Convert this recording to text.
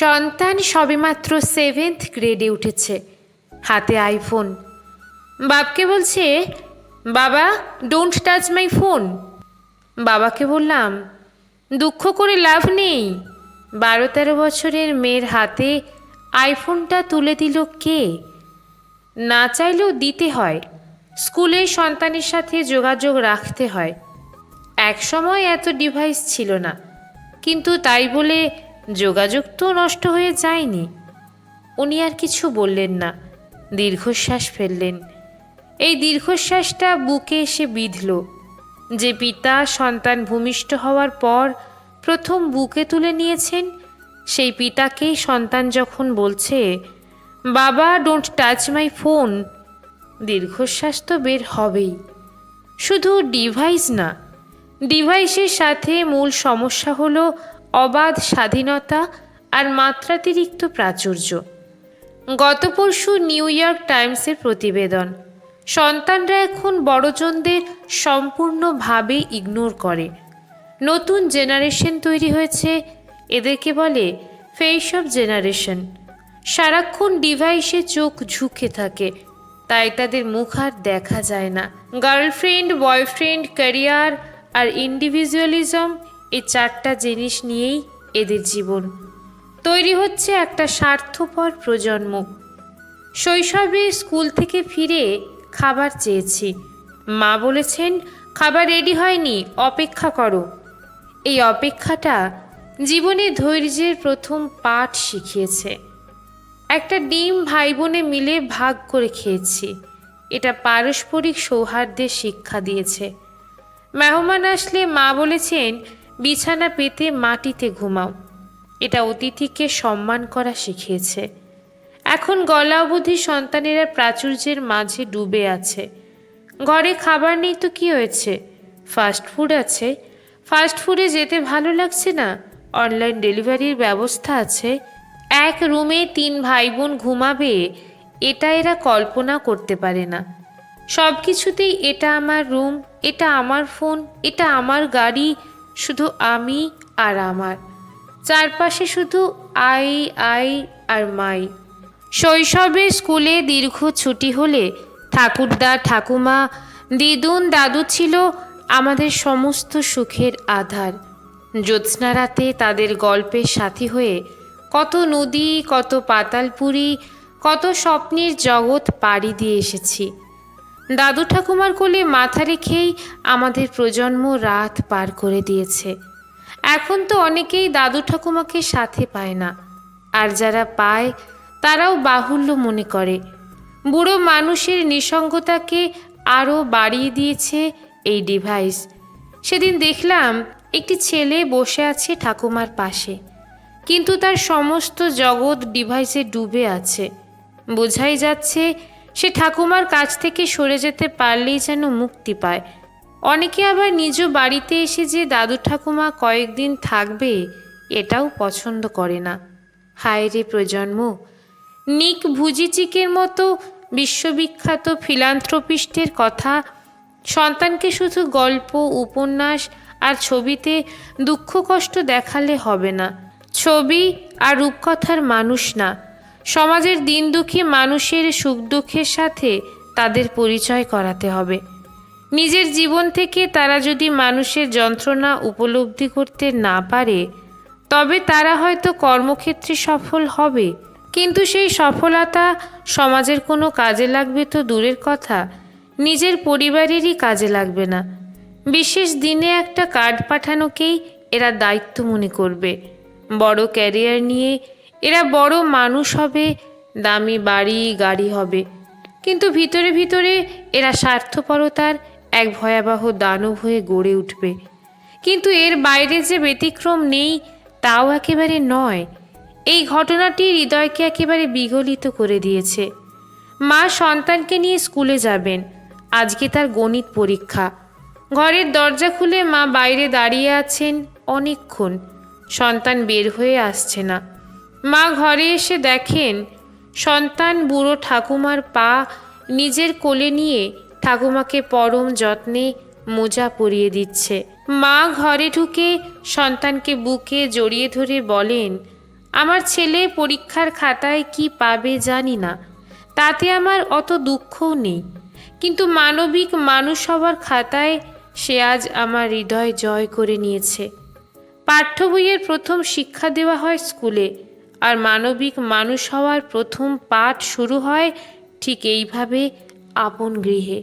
সন্তান সবেমাত্র সেভেন্থ গ্রেডে উঠেছে। হাতে আইফোন বাপকে বলছে, বাবা ডোন্ট টাচ মাই ফোন বাবাকে বললাম, দুঃখ করে লাভ নেই। বারো তেরো বছরের মেয়ের হাতে আইফোনটা তুলে দিল কে? না চাইলেও দিতে হয়। স্কুলে সন্তানের সাথে যোগাযোগ রাখতে হয়। এক সময় এত ডিভাইস ছিল না। কিন্তু তাই বলে যোগাযোগ তো নষ্ট হয়ে যায়নি। উনি আর কিছু বললেন না। দীর্ঘশ্বাস ফেললেন। এই দীর্ঘশ্বাসটা বুকে এসে বিঁধল। যে পিতা সন্তান ভূমিষ্ঠ হওয়ার পর প্রথম বুকে তুলে নিয়েছেন, সেই পিতাকেই সন্তান যখন বলছে, বাবা ডোন্ট টাচ মাই ফোন দীর্ঘশ্বাস তো বের হবেই। শুধু ডিভাইস না ডিভাইসের সাথে মূল সমস্যা হলো অবাধ স্বাধীনতা আর মাত্রাতিরিক্ত প্রাচুর্য। গত পরশু নিউ ইয়র্ক টাইমসের প্রতিবেদন। সন্তানরা এখন বড়জনদের সম্পূর্ণভাবে ইগনোর করে। নতুন জেনারেশন তৈরি হয়েছে, এদেরকে বলে ফেস অফ জেনারেশন। সারাক্ষণ ডিভাইসে চোখ ঝুঁকে থাকে, তাই তাদের মুখ আর দেখা যায় না। গার্লফ্রেন্ড, বয়ফ্রেন্ড, ক্যারিয়ার আর ইন্ডিভিজুয়ালিজম এই চারটা জিনিস নিয়েই এদের জীবন। তৈরি হচ্ছে একটা স্বার্থপর প্রজন্ম। শৈশবে স্কুল থেকে ফিরে খাবার চেয়েছি। মা বলেছেন, খাবার রেডি হয়নি, অপেক্ষা করো। এই অপেক্ষাটা জীবনে ধৈর্যের প্রথম পাঠ শিখিয়েছে। একটা ডিম ভাই বোনে মিলে ভাগ করে খেয়েছি। এটা পারস্পরিক সৌহার্দ্যের শিক্ষা দিয়েছে। মেহমান আসলে মা বলেছেন বিছানা পেতে মাটিতে ঘুমাও। এটা অতিথিকে সম্মান করা শিখিয়েছে। এখন গলা অবধি সন্তানেরা প্রাচুর্যের মাঝে ডুবে আছে। ঘরে খাবার নেই তো কি হয়েছে? ফাস্ট ফুড আছে। ফাস্ট ফুডে যেতে ভালো লাগছে না? অনলাইন ডেলিভারির ব্যবস্থা আছে। এক রুমে তিন ভাই বোন ঘুমাবে, এটা এরা কল্পনা করতে পারে না। সব কিছুতেই এটা আমার রুম, এটা আমার ফোন, এটা আমার গাড়ি শুধু আমি আর আমার। চারপাশে শুধু আই আই আর মাই। শৈশবে স্কুলে দীর্ঘ ছুটি হলে ঠাকুরদা, ঠাকুমা, দিদুন, দাদু ছিল আমাদের সমস্ত সুখের আধার। জ্যোৎস্না রাতে তাদের গল্পের সাথী হয়ে কত নদী, কত পাতালপুরি, কত স্বপ্নের জগৎ পাড়ি দিয়ে এসেছি। দাদু ঠাকুমার কোলে মাথা রেখেই আমাদের প্রজন্ম রাত পার করে দিয়েছে। এখন তো অনেকেই দাদু ঠাকুমাকে সাথে পায় না। আর যারা পায়, তারাও বাহুল্য মনে করে। বুড়ো মানুষের নিঃসঙ্গতাকে আরও বাড়িয়ে দিয়েছে এই ডিভাইস সেদিন দেখলাম একটি ছেলে বসে আছে ঠাকুমার পাশে। কিন্তু তার সমস্ত জগৎ ডিভাইসে ডুবে আছে। বোঝাই যাচ্ছে সে ঠাকুমার কাছ থেকে সরে যেতে পারলেই যেন মুক্তি পায়। অনেকে আবার নিজ বাড়িতে এসে যে দাদু ঠাকুমা কয়েকদিন থাকবে, এটাও পছন্দ করে না। হায় রে প্রজন্ম, নিক ভুজিচিকের মতো বিশ্ববিখ্যাত ফিলান্থ্রপিস্টের কথা, সন্তানকে শুধু গল্প, উপন্যাস আর ছবিতে দুঃখ কষ্ট দেখালে হবে না। ছবি আর রূপকথার মানুষ না। সমাজের দিন দুঃখী মানুষের সুখ দুঃখের সাথে তাদের পরিচয় করাতে হবে। নিজের জীবন থেকে তারা যদি মানুষের যন্ত্রণা উপলব্ধি করতে না পারে, তবে তারা হয়তো কর্মক্ষেত্রে সফল হবে। কিন্তু সেই সফলতা সমাজের কোনো কাজে লাগবে তো দূরের কথা, নিজের পরিবারেরই কাজে লাগবে না। বিশেষ দিনে একটা কার্ড পাঠানোকেই এরা দায়িত্ব মনে করবে। বড় ক্যারিয়ার নিয়ে এরা বড় মানুষ হবে, দামি বাড়ি, গাড়ি হবে। কিন্তু ভিতরে ভিতরে এরা স্বার্থপরতার এক ভয়াবহ দানব হয়ে গড়ে উঠবে। কিন্তু এর বাইরে যে ব্যতিক্রম নেই, তাও একেবারে নয়। এই ঘটনাটি হৃদয়কে একেবারে বিগলিত করে দিয়েছে। মা সন্তানকে নিয়ে স্কুলে যাবেন। আজকে তার গণিত পরীক্ষা। ঘরের দরজা খুলে মা বাইরে দাঁড়িয়ে আছেন অনেকক্ষণ। সন্তান বের হয়ে আসছে না। মা ঘরে এসে দেখেন, সন্তান বুড়ো ঠাকুমার পা নিজের কোলে নিয়ে ঠাকুমাকে পরম যত্নে মোজা পরিয়ে দিচ্ছে। মা ঘরে ঢুকে সন্তানকে বুকে জড়িয়ে ধরে বলেন, আমার ছেলে পরীক্ষার খাতায় কি পাবে জানি না, তাতে আমার অত দুঃখও নেই। কিন্তু মানবিক মানুষ হওয়ার খাতায় সে আজ আমার হৃদয় জয় করে নিয়েছে। পাঠ্য বইয়ের প্রথম শিক্ষা দেওয়া হয় স্কুলে। আর মানবিক মানুষ হওয়ার প্রথম পাঠ শুরু হয় ঠিক এইভাবে আপন গৃহে।